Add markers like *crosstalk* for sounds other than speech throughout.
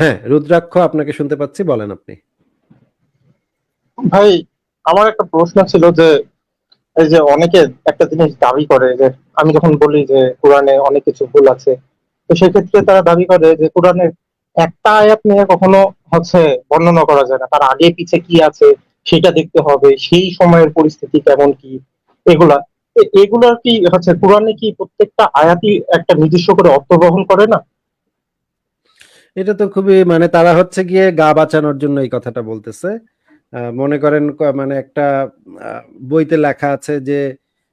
হ্যাঁ রুদ্রাক্ষ আপনাকে শুনতে পাচ্ছি, বলেন আপনি। ভাই, আমার একটা প্রশ্ন ছিল যে, এই যে অনেকে একটা জিনিস দাবি করে যে, আমি যখন বলি যে কোরআনে অনেক কিছু ভুল আছে, তো সেক্ষেত্রে তারা দাবি করে যে কোরআনের একটা আয়াত নিয়ে কখনো হচ্ছে বর্ণনা করা যায় না। তার আগে পিছে কি আছে, সেটা দেখতে হবে, সেই সময়ের পরিস্থিতি কেমন কি, এগুলা। এগুলার কি হচ্ছে, কোরআনে কি প্রত্যেকটা আয়াতই একটা নিজস্ব করে অর্থ বহন করে না? এটা তো খুবই মানে তারা হচ্ছে গিয়ে গা বাঁচানোর জন্য এই কথাটা বলতেছে। মনে করেন মানে একটা বইতে লেখা আছে যে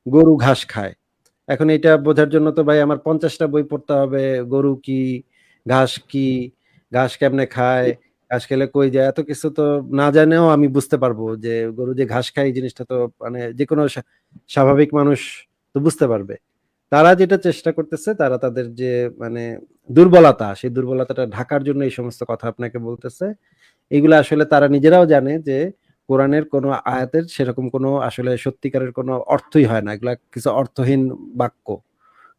গরু ঘাস খায়। এখন এটা বোঝার জন্য তো ভাই আমার পঞ্চাশটা বই পড়তে হবে, গরু কি, ঘাস কি, ঘাস কেমনে খায়, ঘাস খেলে কই যায়, এত কিছু তো না জানেও আমি বুঝতে পারব যে গরু যে ঘাস খায় এই জিনিসটা তো মানে যে কোনো স্বাভাবিক মানুষ তো বুঝতে পারবে। তারা যেটা চেষ্টা করতেছে তারা তাদের যে মানে দুর্বলতা সেই দুর্বলতাটা ঢাকার জন্য এই সমস্ত কথা আপনাকে বলতেছে এগুলো আসলে তারা নিজেরাও জানে যে কোরআনের কোনো আয়াতের সেরকম কোনো আসলে সত্যিকারের কোনো অর্থই হয় না। এগুলা কিছু অর্থহীন বাক্য।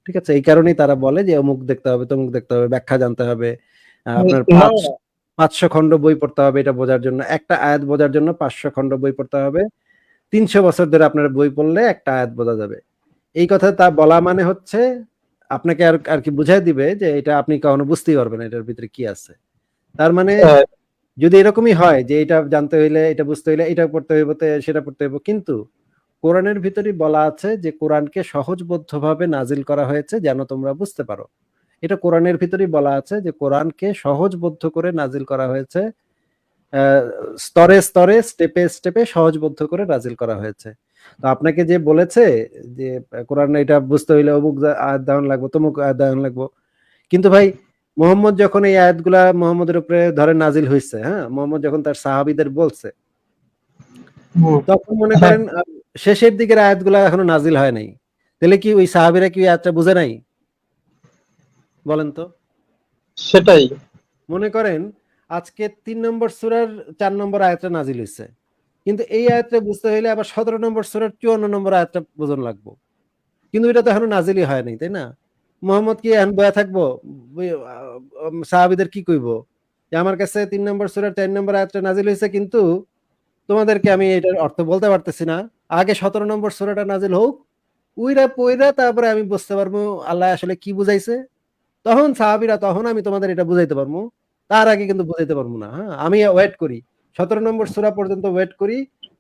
ঠিক আছে? এই কারণেই তারা বলে যে অমুক দেখতে হবে তমুক দেখতে হবে ব্যাখ্যা জানতে হবে আপনার পাঁচশো খণ্ড বই পড়তে হবে এটা বোঝার জন্য। একটা আয়াত বোঝার জন্য পাঁচশো খণ্ড বই পড়তে হবে। তিনশো বছর ধরে আপনার বই পড়লে একটা আয়াত বোঝা যাবে। এই কথা তা বলা মানে হচ্ছে আপনাকে আর আর কি বুঝাই দিবে যে এটা আপনি কখনো বুঝতেই পারবেন এটার ভিতরে কি আছে। তার মানে যদি এরকমই হয় যে এটা জানতে হইলে এটা বুঝতে হইলে এটা পড়তে হইব সেটা পড়তে হইব কিন্তু কোরআনের ভিতরেই বলা আছে যে কোরআনকে সহজবদ্ধভাবে নাজিল করা হয়েছে যেন তোমরা বুঝতে পারো। এটা কোরআনের ভিতরেই বলা আছে যে কোরআনকে সহজবদ্ধ করে নাজিল করা হয়েছে স্তরে স্তরে স্টেপে স্টেপে সহজবদ্ধ করে নাজিল করা হয়েছে। তো আপনাকে যে বলেছে যে কোরআন এটা বুঝতে হইলে অমুক দা- আয়াত দাহন লাগবো তমুক আয়াত দাহন লাগবো। কিন্তু ভাই মোহাম্মদ যখন এই আয়াতগুলা মোহাম্মদের উপরে ধরে নাজিল হয়েছে হ্যাঁ? মোহাম্মদ যখন তার সাহাবিদের বলছে তখন মনে করেন আহ, শেষের দিকের আয়াতগুলা এখনও নাজিল হয় নাই। তাহলে কি ওই সাহাবিরা কি আয়াতটা বুঝে নাই? বলেন তো। সেটাই। মনে করেন আজকে তিন নম্বর সুরার চার নম্বর আয়াতটা নাজিল হয়েছে কিন্তু এই আয়াতটা বুঝতে হইলে আবার সতেরো নম্বর সুরার চুয়ান্ন নম্বর আয়াতটা বোঝন লাগবো। কিন্তু এটা তো এখনও নাজিলই হয় নাই, তাই না? মোহাম্মদ কি এখন বয়া থাকব? সাহাবিদের কি কইব? যে আমার কাছে তিন নম্বর সুরার চার নম্বর আয়াতটা নাজিল হয়েছে কিন্তু তোমাদেরকে আমি এটার অর্থ বলতে পারতেছি না। আগে সতেরো নম্বর সুরাটা নাজিল হোক, উইরা পইরা তারপরে আমি বুঝতে পারব আল্লাহ আসলে কি বুঝাইছে। তখন সাহাবিরা, তখন আমি তোমাদের এটা বুঝাইতে পারব। তার আগে কিন্তু বুঝাইতে পারব না হ্যাঁ? আমি ওয়েট করি। সতেরো নম্বর সুরা পর্যন্ত ওয়েট করি।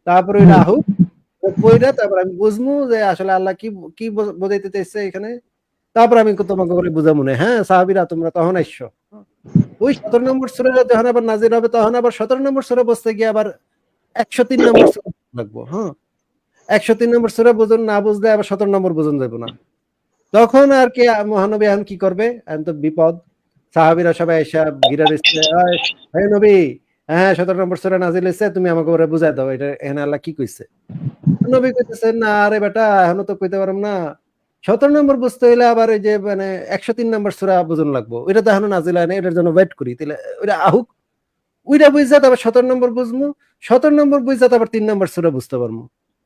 তারপরে ওইটা আহুক তারপর আমি বুঝব যে আসলে আল্লাহ কি কি বোঝাইতে চাইছে এখানে। তারপর আমি তোমাকে করে বুঝা মনে হ্যাঁ সাহাবিরা তোমরা তখন আইসো। ওই সতেরো নম্বর সুরা যখন আবার নাজির হবে তখন আবার সতেরো নম্বর সুরা বসতে গিয়ে আবার একশো তিন নম্বর সুরা লাগবো হ্যাঁ। একশো তিন নম্বর সুরা বুঝুন না বুঝলে আবার সতেরো নম্বর বুঝুন যাব না। তখন আর কি মহানবী এখন কি করবে? এখন তো বিপদ। সাহাবিরা সবাই এসে ঘিরে দিচ্ছে "এই, হে নবী হ্যাঁ সতেরো নম্বর সুরা নাজিল হয়েছে, তুমি আমাকে ওরা বুঝাই দাও, এটা এখানে আল্লাহ কি কইছে? নবী কইতেছেন না আরে বেটা, এখনও তো কইতে পারলাম না। সতেরো নম্বর বুঝতে হইলে আবার ওই যে মানে একশো তিন নম্বর সুরা বুঝুন লাগবো। ওইটা তো এখনও নাজিল হয় না এটার জন্য ওয়েট করি তাহলে ওইটা আহুক। ওইটা সতেরো নম্বর বুঝব সতেরো নম্বর তিন নম্বর সুরা বুঝতে পারব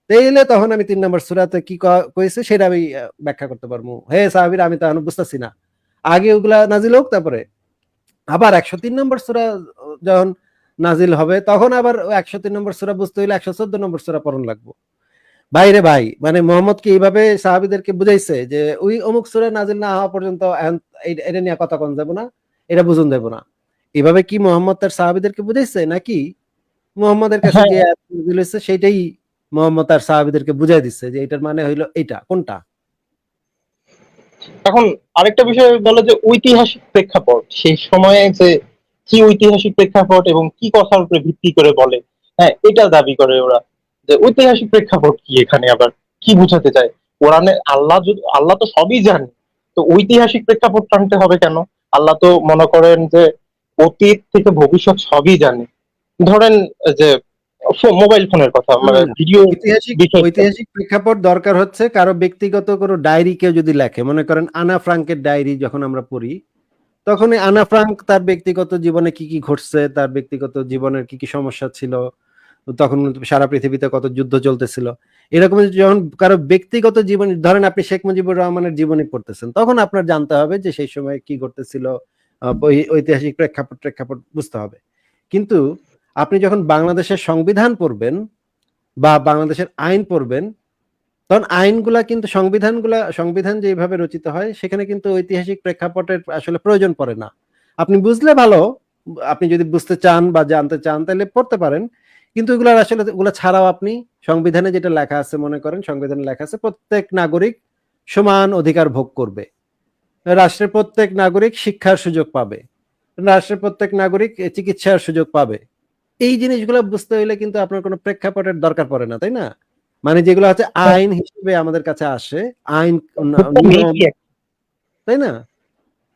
তাইলে তখন আমি তিন নম্বর সুরাতে কি কইছে, সেটা আমি ব্যাখ্যা করতে পারব হে সাহাবির, আমি তো এখনও বুঝতেছি না। আগে ওগুলা নাজিল হোক তারপরে। আবার একশো তিন নম্বর সুরা যখন নাজিল হবে তখন আবার একশো তিন নম্বর সুরা বুঝতে হইলে একশো চোদ্দ নম্বর সুরা পড়ন লাগবো ভাইরে ভাই মানে মোহাম্মদ কি এইভাবে সাহাবিদেরকে বুঝাইছে যে ওই অমুক সুরা নাজিল না হওয়া পর্যন্ত এটা নিয়ে কথা কন যাব না এটা বুঝুন যাব না এভাবে কি মোহাম্মদ তার সাহাবিদেরকে বুঝাইছে নাকি মোহাম্মদের কাছে। *laughs* যে হয়েছে সেটাই মোহাম্মদ তার সাহাবিদেরকে বুঝাই দিচ্ছে যে এটার মানে হইল এটা কোনটা এখন আরেকটা বিষয় বলে যে ঐতিহাসিক প্রেক্ষাপট সেই সময়ে যে কি ঐতিহাসিক প্রেক্ষাপট এবং কি কথার উপরে ভিত্তি করে বলে? হ্যাঁ এটা দাবি করে ওরা। যে ঐতিহাসিক প্রেক্ষাপট কি এখানে আবার কি বুঝাতে চায়? কোরআনে আল্লাহ যদি আল্লাহ তো সবই জানে। তো ঐতিহাসিক প্রেক্ষাপট টানতে হবে কেন? আল্লাহ তো মনে করেন যে অতীত থেকে ভবিষ্যৎ সবই জানে। ধরেন যে মোবাইল ফোনের কথা মানে ভিডিও ঐতিহাসিক ঐতিহাসিক প্রেক্ষাপট দরকার হচ্ছে কারও ব্যক্তিগত কোনো ডায়েরি কেউ যদি লেখে। মনে করেন আনা ফ্রাঙ্কের ডায়েরি যখন আমরা পড়ি তখন আনা ফ্রাঙ্ক তার ব্যক্তিগত জীবনে কি কি ঘটছে, তার ব্যক্তিগত জীবনের কি কি সমস্যা ছিল, তখন সারা পৃথিবীতে কত যুদ্ধ চলতেছিল। এরকম যখন কারও ব্যক্তিগত জীবন, ধরেন আপনি শেখ মুজিবুর রহমানের জীবনী পড়তেছেন, তখন আপনার জানতে হবে যে সেই সময় কি ঘটতেছিল ঐতিহাসিক প্রেক্ষাপট প্রেক্ষাপট বুঝতে হবে। কিন্তু আপনি যখন বাংলাদেশের সংবিধান পড়বেন বা বাংলাদেশের আইন পড়বেন তখন আইনগুলা কিন্তু সংবিধানগুলা, সংবিধান যেভাবে রচিত হয়, সেখানে কিন্তু ঐতিহাসিক প্রেক্ষাপটের আসলে প্রয়োজন পড়ে না। আপনি বুঝলে ভালো, আপনি যদি বুঝতে চান বা জানতে চান তাহলে পড়তে পারেন। কিন্তু এগুলার আসলে ওগুলো ছাড়াও আপনি সংবিধানে যেটা লেখা আছে মনে করেন, সংবিধানে লেখা আছে প্রত্যেক নাগরিক সমান অধিকার ভোগ করবে। রাষ্ট্রের প্রত্যেক নাগরিক শিক্ষার সুযোগ পাবে। রাষ্ট্রের প্রত্যেক নাগরিক চিকিৎসার সুযোগ পাবে। এই জিনিসগুলো বুঝতে হইলে কিন্তু আপনার কোনো প্রেক্ষাপটের দরকার পড়ে না, তাই না? মানে যেগুলো হচ্ছে আইন হিসেবে আমাদের কাছে আসে। আইন তাই না?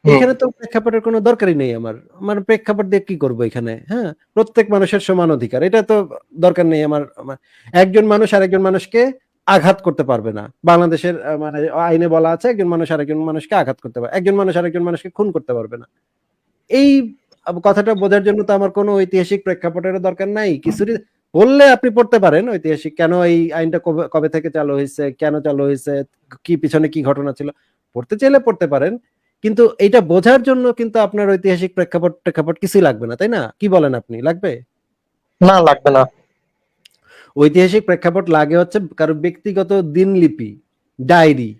এখানে তো প্রেক্ষাপটের কোনো দরকারই নেই আমার। মানে প্রেক্ষাপট দিয়ে কি করব এখানে? হ্যাঁ? প্রত্যেক মানুষের সমান অধিকার। এটা তো দরকার নেই আমার আমার- একজন মানুষ আরেকজন মানুষকে আঘাত করতে পারবে না। বাংলাদেশের মানে আইনে বলা আছে একজন মানুষ আরেকজন মানুষকে আঘাত করতে পারবে একজন মানুষ আরেকজন মানুষকে খুন করতে পারবে না। এই কথাটা বোঝার জন্য তো আমার কোনো ঐতিহাসিক প্রেক্ষাপটের দরকার নাই। কিছুরই বললে আপনি পড়তে পারেন ঐতিহাসিক কেন এই আইনটা কবে কবে থেকে চালু হয়েছে কেন চালু হয়েছে কি পিছনে কি ঘটনা ছিল পড়তে চাইলে পড়তে পারেন। কিন্তু এটা বোঝার জন্য কিন্তু আপনার ঐতিহাসিক প্রেক্ষাপট প্রেক্ষাপট কিছুই লাগবে না তাই না? কি বলেন আপনি লাগবে? না লাগবে না। ঐতিহাসিক প্রেক্ষাপট লাগে হচ্ছে কারও ব্যক্তিগত দিনলিপি ডায়েরি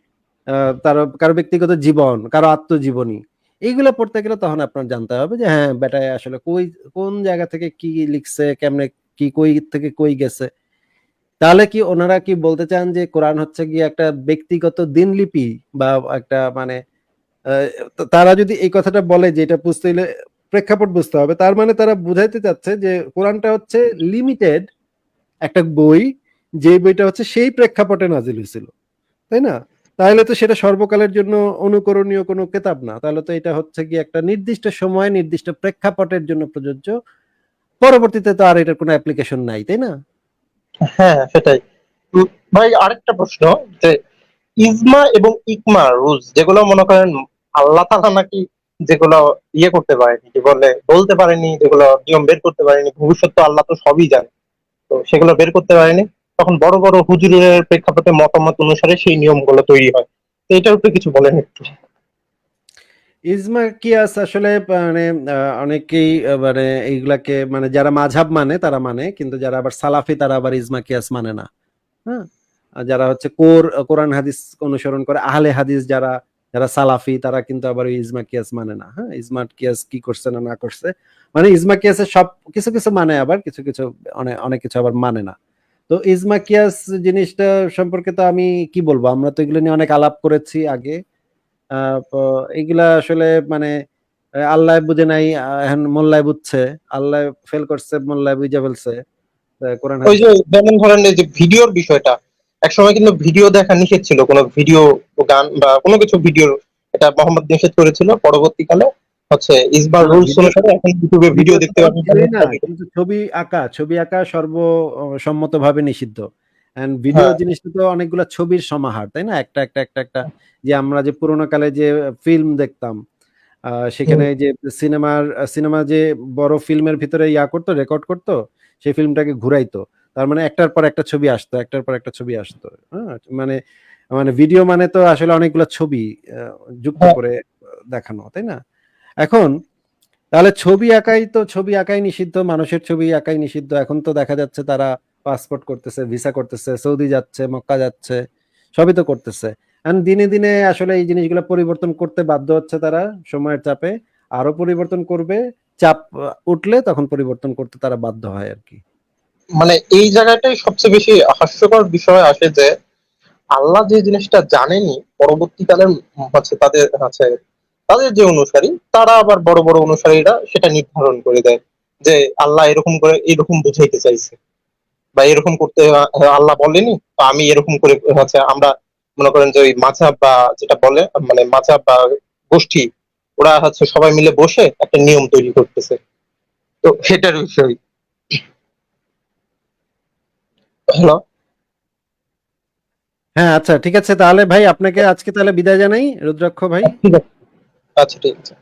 তার কারও ব্যক্তিগত জীবন কারও আত্মজীবনী এইগুলো পড়তে গেলে তখন আপনার জানতে হবে যে হ্যাঁ বেটায় আসলে কই কোন জায়গা থেকে কি লিখছে কেমনে কি কই থেকে কই গেছে। তাহলে কি ওনারা কি বলতে চান যে কোরআন হচ্ছে গিয়ে একটা ব্যক্তিগত দিনলিপি বা একটা মানে তারা যদি এই কথাটা বলে যে এটা বুঝতে হলে প্রেক্ষাপট বুঝতে হবে, তার মানে তারা বুঝাইতে চাচ্ছে যে কোরআনটা হচ্ছে লিমিটেড একটা বই, যে বইটা হচ্ছে সেই প্রেক্ষাপটে নাজিল হয়েছিল। তাই না? তাহলে তো সেটা সর্বকালের জন্য অনুকরণীয় কোনো কেতাব না। তাহলে তো এটা হচ্ছে কি একটা নির্দিষ্ট সময়, নির্দিষ্ট প্রেক্ষাপটের জন্য প্রযোজ্য পরবর্তীতে তো আর এটার কোনো অ্যাপ্লিকেশন নাই, তাই না? হ্যাঁ সেটাই। ভাই, আরেকটা প্রশ্ন যে ইজমা এবং ইকমা রুলস যেগুলো মনে করেন আল্লাহ তাআলা নাকি যেগুলো ইয়ে করতে পারেনি, কি বলে, বলতে পারেনি, যেগুলো নিয়ম বের করতে পারেনি, ভবিষ্যৎ তো আল্লাহ তো সবই জানে। তো সেগুলো বের করতে পারেনি। তখন বড় বড় হুজুরের প্রেক্ষাপটে মতামত অনুসারে সেই নিয়মগুলো তৈরি হয়। তো এটার উপরে কিছু বলেন একটু। ইজমা কিয়াস আসলে মানে অনেকেই মানে এইগুলাকে মানে যারা মাঝহাব মানে তারা মানে কিন্তু যারা আবার সালাফি তারা আবার ইজমা কিয়াস মানে না। হ্যাঁ? যারা হচ্ছে কোর, কোরআন হাদিস অনুসরণ করে, আহলে হাদিস যারা যারা সালাফি, তারা কিন্তু আবার ইজমা কিয়াস মানে না। হ্যাঁ? ইজমা কিয়াস কি করছে না না করছে? মানে ইজমা কিয়াসের সব, কিছু কিছু মানে আবার, কিছু কিছু অনেক অনেক কিছু আবার মানে না। তো ইজমা কিয়াস জিনিসটা সম্পর্কে তো আমি কি বলব? আমরা তো এগুলো নিয়ে অনেক আলাপ করেছি আগে। এগুলা আসলে মানে আল্লাহ বুঝে নাই এখন মোল্লায় বুঝছে আল্লাহ ফেল করছে মোল্লায় বুঝে ফেলছে কোরআন ওই যে যেমন ধরেন যে ভিডিওর বিষয়টা একসময় কিন্তু ভিডিও দেখা নিষেধ ছিল কোনো ভিডিও গান বা কোনো কিছু ভিডিও এটা মোহাম্মদ নিষেধ করেছিল পরবর্তীকালে হচ্ছে ইসবার রুলস অনুসারে এখন ইউটিউবে ভিডিও দেখতে পাবেন না কিন্তু ছবি আঁকা ছবি আঁকা সর্বসম্মতভাবে নিষিদ্ধ। এন্ড ভিডিও হ্যাঁ। জিনিসটা তো অনেকগুলো ছবির সমাহার তাই না? একটা একটা একটা একটা যে আমরা যে পুরোনো কালে যে ফিল্ম দেখতাম সেখানে যে সিনেমার সিনেমা যে বড় ফিল্মের ভিতরে ইয়া করতো রেকর্ড করতো সেই ফিল্মটাকে ঘুরাইতো। তার মানে একটার পর একটা ছবি আসতো একটার পর একটা ছবি আসতো। হ্যাঁ মানে মানে ভিডিও মানে তো আসলে অনেকগুলো ছবি যুক্ত হ্যাঁ। করে দেখানো তাই না? এখন তাহলে ছবি আঁকাই তো ছবি আঁকাই নিষিদ্ধ মানুষের ছবি আঁকাই নিষিদ্ধ। এখন তো দেখা যাচ্ছে তারা পাসপোর্ট করতেছে, ভিসা করতেছে, সৌদি যাচ্ছে, মক্কা যাচ্ছে, সবই তো করতেছে। And দিনে দিনে আসলে এই জিনিসগুলো পরিবর্তন করতে বাধ্য হচ্ছে তারা সময়ের চাপে। আরও পরিবর্তন করবে, চাপ উঠলে তখন পরিবর্তন করতে তারা বাধ্য হয় আর কি। মানে এই জায়গাটাই সবচেয়ে বেশি হাস্যকর বিষয় আসে যে, আল্লাহ যে জিনিসটা জানেনি পরবর্তীকালে হচ্ছে তাদের আছে, তাদের যে অনুসারী, তারা আবার বড় বড় অনুসারীরা সেটা নির্ধারণ করে দেয় যে, আল্লাহ এরকম করে, এরকম বুঝাইতে চাইছে। বা এরকম করতে আল্লাহ বলেনি? তো আমি এরকম করে হচ্ছে আমরা মনে করেন যে ওই মাঝাব বা যেটা বলে মানে মাঝাব বা গোষ্ঠী ওরা হচ্ছে সবাই মিলে বসে একটা নিয়ম তৈরি করতেছে। তো সেটার বিষয়। হ্যালো? হ্যাঁ আচ্ছা ঠিক আছে। তাহলে ভাই আপনাকে আজকে তাহলে বিদায় জানাই রুদ্রাক্ষ ভাই। আচ্ছা ঠিক আছে।